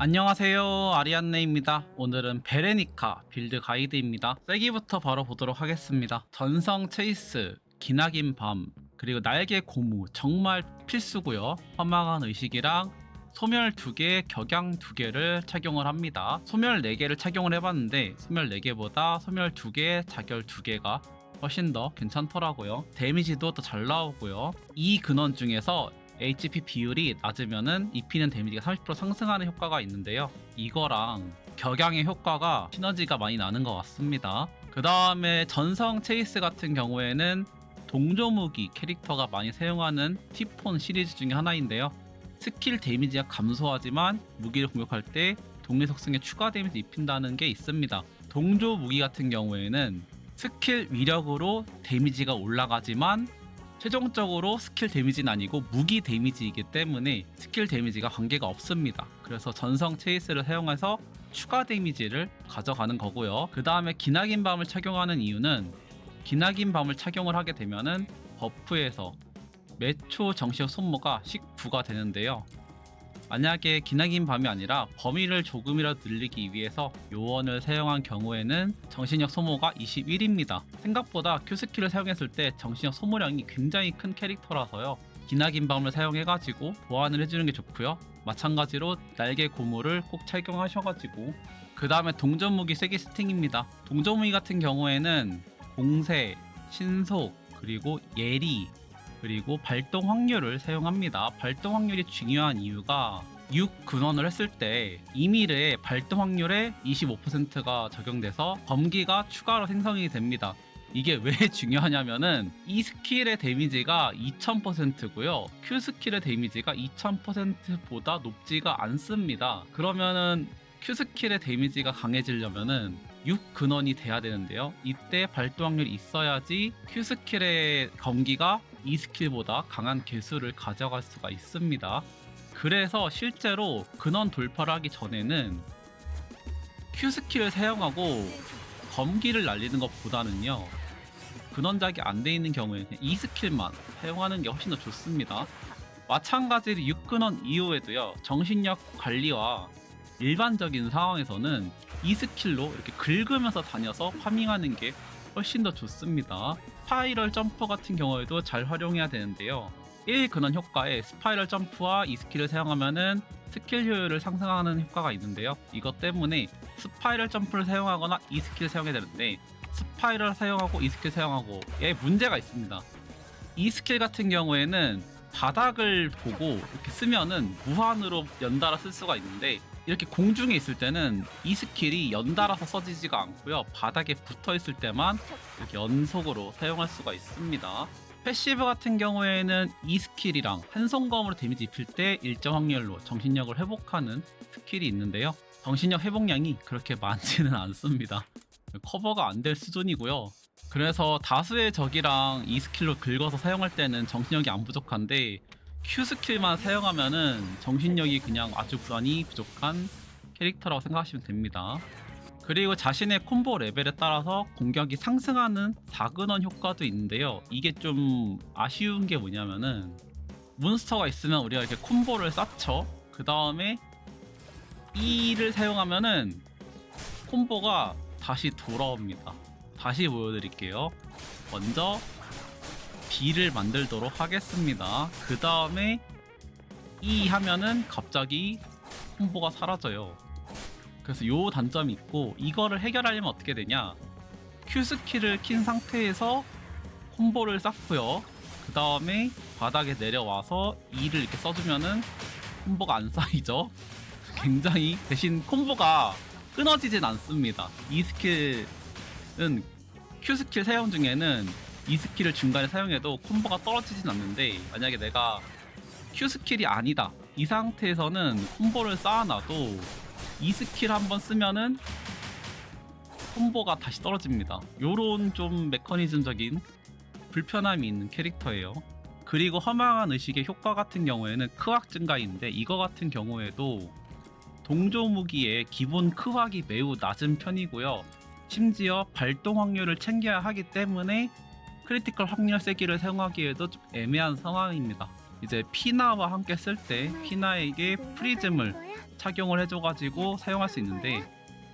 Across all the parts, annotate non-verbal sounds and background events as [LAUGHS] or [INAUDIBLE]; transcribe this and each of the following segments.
안녕하세요 아리안네입니다 오늘은 베레니카 빌드 가이드입니다 세기부터 바로 보도록 하겠습니다 전성 체이스 기나긴 밤 그리고 날개 고무 정말 필수고요 허망한 의식이랑 소멸 2개, 격양 2개를 착용을 합니다. 소멸 4개를 착용을 해봤는데 소멸 4개보다 소멸 2개, 자결 2개가 훨씬 더 괜찮더라고요. 데미지도 더 잘 나오고요. 이 근원 중에서 HP 비율이 낮으면은 입히는 데미지가 30% 상승하는 효과가 있는데요. 이거랑 격양의 효과가 시너지가 많이 나는 것 같습니다. 그 다음에 전성 체이스 같은 경우에는 동조무기 캐릭터가 많이 사용하는 티폰 시리즈 중에 하나인데요. 스킬 데미지가 감소하지만 무기를 공격할 때 동일 속성에 추가 데미지 입힌다는 게 있습니다. 동조 무기 같은 경우에는 스킬 위력으로 데미지가 올라가지만 최종적으로 스킬 데미지는 아니고 무기 데미지이기 때문에 스킬 데미지가 관계가 없습니다. 그래서 전성 체이스를 사용해서 추가 데미지를 가져가는 거고요. 그 다음에 기나긴 밤을 착용하는 이유는 기나긴 밤을 착용을 하게 되면은 버프에서 매초 정시적 손모가 19가 되는데요. 만약에 기나긴 밤이 아니라 범위를 조금이라도 늘리기 위해서 요원을 사용한 경우에는 정신력 소모가 21입니다. 생각보다 Q스킬을 사용했을 때 정신력 소모량이 굉장히 큰 캐릭터라서요. 기나긴 밤을 사용해가지고 보완을 해주는 게 좋고요. 마찬가지로 날개 고무를 꼭 착용하셔가지고 그 다음에 동전 무기 세기 스팅입니다. 동전 무기 같은 경우에는 공세, 신속, 그리고 예리, 그리고 발동 확률을 사용합니다. 발동 확률이 중요한 이유가 6 근원을 했을 때 이밀의 발동 확률에 25%가 적용돼서 범기가 추가로 생성이 됩니다. 이게 왜 [LAUGHS] 중요하냐면은 이 스킬의 데미지가 2000%고요. Q 스킬의 데미지가 2000%보다 높지가 않습니다. 그러면은 Q 스킬의 데미지가 강해지려면은 6 근원이 돼야 되는데요. 이때 발동 확률이 있어야지 Q 스킬의 검기가 이 스킬보다 강한 개수를 가져갈 수가 있습니다. 그래서 실제로 근원 돌파를 하기 전에는 Q 스킬을 사용하고 검기를 날리는 것보다는요. 근원작이 안 돼 있는 경우에는 이 스킬만 사용하는 게 훨씬 더 좋습니다. 마찬가지로 6근원 이후에도요. 정신력 관리와 일반적인 상황에서는 이 스킬로 이렇게 긁으면서 다녀서 파밍하는 게 훨씬 더 좋습니다. 스파이럴 점프 같은 경우에도 잘 활용해야 되는데요. 1 근원 효과에 스파이럴 점프와 이 스킬을 사용하면은 스킬 효율을 상승하는 효과가 있는데요. 이것 때문에 스파이럴 점프를 사용하거나 이 스킬을 사용해야 되는데 스파이럴 사용하고 이 스킬 사용하고 에 문제가 있습니다. 이 스킬 같은 경우에는 바닥을 보고 이렇게 쓰면은 무한으로 연달아 쓸 수가 있는데 이렇게 공중에 있을 때는 이 스킬이 연달아서 써지지가 않고요. 바닥에 붙어 있을 때만 이렇게 연속으로 사용할 수가 있습니다. 패시브 같은 경우에는 이 스킬이랑 한손검으로 데미지 입힐 때 일정 확률로 정신력을 회복하는 스킬이 있는데요. 정신력 회복량이 그렇게 많지는 [LAUGHS] 않습니다. 커버가 안 될 수준이고요. 그래서 다수의 적이랑 이 스킬로 긁어서 사용할 때는 정신력이 안 부족한데 Q 스킬만 사용하면은 정신력이 그냥 아주 많이 부족한 캐릭터라고 생각하시면 됩니다. 그리고 자신의 콤보 레벨에 따라서 공격이 상승하는 4근원 효과도 있는데요. 이게 좀 아쉬운 게 뭐냐면은 몬스터가 있으면 우리가 이렇게 콤보를 쌓죠. 그 다음에 E를 사용하면은 콤보가 다시 돌아옵니다. 다시 보여드릴게요. 먼저 B를 만들도록 하겠습니다. 그 다음에 E 하면은 갑자기 콤보가 사라져요. 그래서 요 단점이 있고 이거를 해결하려면 어떻게 되냐? Q 스킬을 킨 상태에서 콤보를 쌓고요. 그 다음에 바닥에 내려와서 E를 이렇게 써주면은 콤보가 안 쌓이죠. [LAUGHS] 굉장히 대신 콤보가 끊어지진 않습니다. 이 스킬은 Q 스킬 사용 중에는 이 스킬을 중간에 사용해도 콤보가 떨어지진 않는데 만약에 내가 Q 스킬이 아니다 이 상태에서는 콤보를 쌓아놔도 이 스킬 한번 쓰면은 콤보가 다시 떨어집니다. 요런 좀 메커니즘적인 불편함이 있는 캐릭터예요. 그리고 허망한 의식의 효과 같은 경우에는 크악 증가인데 이거 같은 경우에도 동조 무기의 기본 크악이 매우 낮은 편이고요. 심지어 발동 확률을 챙겨야 하기 때문에 크리티컬 확률 세기를 사용하기에도 좀 애매한 상황입니다. 이제 피나와 함께 쓸 때 피나에게 프리즘을 착용을 해줘가지고 사용할 수 있는데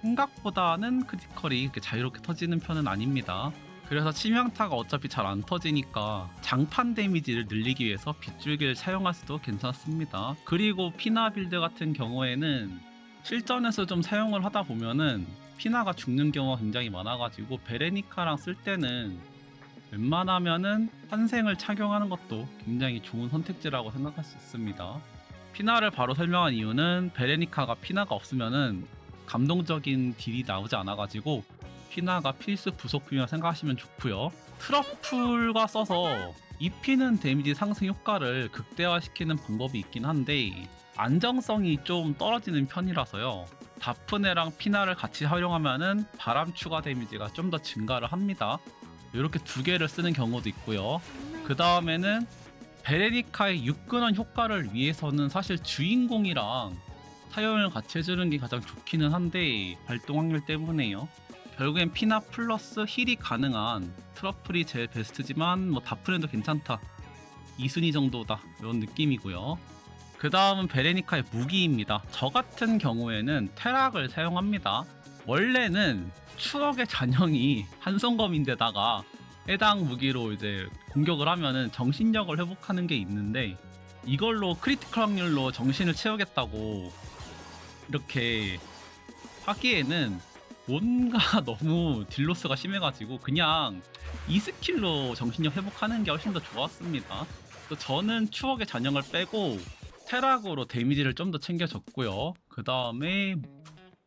생각보다는 크리티컬이 이렇게 자유롭게 터지는 편은 아닙니다. 그래서 치명타가 어차피 잘 안 터지니까 장판 데미지를 늘리기 위해서 빗줄기를 사용할 수도 괜찮습니다. 그리고 피나 빌드 같은 경우에는 실전에서 좀 사용을 하다 보면은 피나가 죽는 경우가 굉장히 많아가지고 베레니카랑 쓸 때는 웬만하면은 환생을 착용하는 것도 굉장히 좋은 선택지라고 생각할 수 있습니다. 피나를 바로 설명한 이유는 베레니카가 피나가 없으면은 감동적인 딜이 나오지 않아가지고 피나가 필수 부속품이라 생각하시면 좋고요. 트러플과 써서 입히는 데미지 상승 효과를 극대화시키는 방법이 있긴 한데 안정성이 좀 떨어지는 편이라서요. 다프네랑 피나를 같이 활용하면은 바람 추가 데미지가 좀 더 증가를 합니다. 이렇게 두 개를 쓰는 경우도 있고요. 그 다음에는 베레니카의 육근원 효과를 위해서는 사실 주인공이랑 사용을 같이 해주는 게 가장 좋기는 한데 발동 확률 때문에요. 결국엔 피나 플러스 힐이 가능한 트러플이 제일 베스트지만 뭐 다프렌도 괜찮다. 2순위 정도다. 이런 느낌이고요. 그 다음은 베레니카의 무기입니다. 저 같은 경우에는 테락을 사용합니다. 원래는 추억의 잔영이 한성검인데다가 해당 무기로 이제 공격을 하면은 정신력을 회복하는 게 있는데 이걸로 크리티컬 확률로 정신을 채우겠다고 이렇게 하기에는 뭔가 [LAUGHS] 너무 딜로스가 심해가지고 그냥 이 스킬로 정신력 회복하는 게 훨씬 더 좋았습니다. 또 저는 추억의 잔영을 빼고 테락으로 데미지를 좀 더 챙겨줬고요. 그 다음에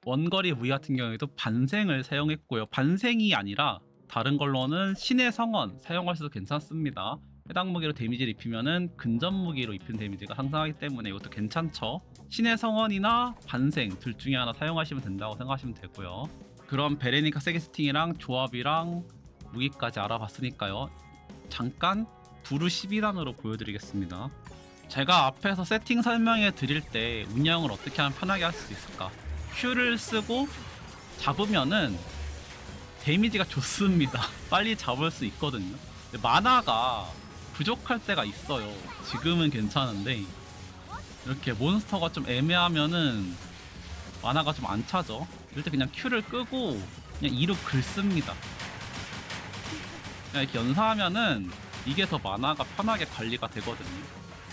원거리 무기 같은 경우에도 반생을 사용했고요. 반생이 아니라 다른 걸로는 신의 성원 사용하셔도 괜찮습니다. 해당 무기로 데미지를 입히면은 근접 무기로 입힌 데미지가 상승하기 때문에 이것도 괜찮죠. 신의 성원이나 반생 둘 중에 하나 사용하시면 된다고 생각하시면 되고요. 그럼 베레니카 세게스팅이랑 조합이랑 무기까지 알아봤으니까요. 잠깐 부르 12단으로 보여드리겠습니다. 제가 앞에서 세팅 설명해 드릴 때 운영을 어떻게 하면 편하게 할 수 있을까? Q를 쓰고 잡으면은 데미지가 좋습니다. [LAUGHS] 빨리 잡을 수 있거든요. 만화가 부족할 때가 있어요. 지금은 괜찮은데 이렇게 몬스터가 좀 애매하면은 만화가 좀 안 차죠. 이럴 때 그냥 Q를 끄고 그냥 2로 긁습니다. 그냥 이렇게 연사하면은 이게 더 만화가 편하게 관리가 되거든요.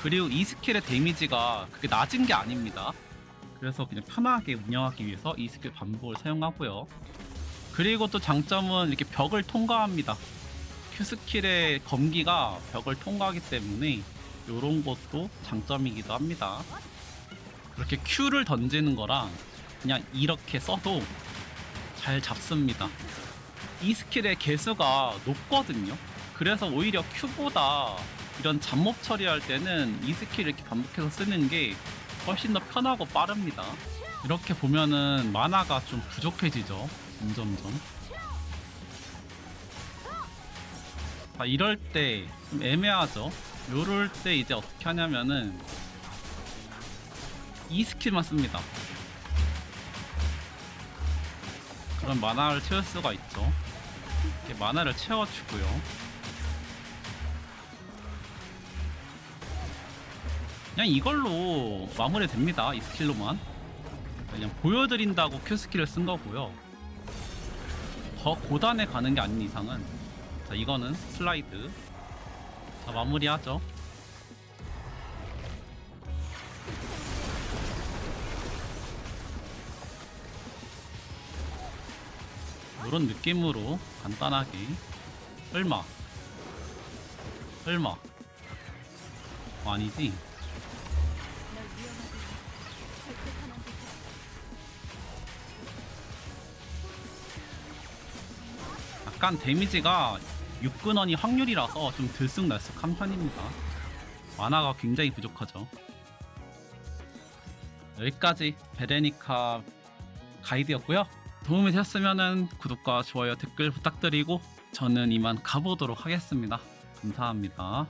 그리고 이 스킬의 데미지가 그게 낮은 게 아닙니다. 그래서 그냥 편하게 운영하기 위해서 이 스킬 반복을 사용하고요. 그리고 또 장점은 이렇게 벽을 통과합니다. Q 스킬의 검기가 벽을 통과하기 때문에 이런 것도 장점이기도 합니다. 그렇게 Q를 던지는 거랑 그냥 이렇게 써도 잘 잡습니다. 이 스킬의 개수가 높거든요. 그래서 오히려 Q보다 이런 잡몹 처리할 때는 이 스킬 이렇게 반복해서 쓰는 게 훨씬 더 편하고 빠릅니다. 이렇게 보면은 만화가 좀 부족해지죠. 점점점. 아, 이럴 때 좀 애매하죠. 요럴 때 이제 어떻게 하냐면은 이 스킬만 씁니다. 그럼 만화를 채울 수가 있죠. 이렇게 만화를 채워주고요. 그냥 이걸로 마무리 됩니다. 이 스킬로만. 그냥 보여드린다고 Q 스킬을 쓴 거고요. 더 고단에 가는 게 아닌 이상은 자 이거는 슬라이드 자 마무리하죠. 이런 느낌으로 간단하게 얼마 얼마 어, 아니지 약간 데미지가 6근원이 확률이라서 좀 들쑥날쑥한 편입니다. 만화가 굉장히 부족하죠. 여기까지 베레니카 가이드였고요. 도움이 되셨으면 구독과 좋아요 댓글 부탁드리고 저는 이만 가보도록 하겠습니다. 감사합니다.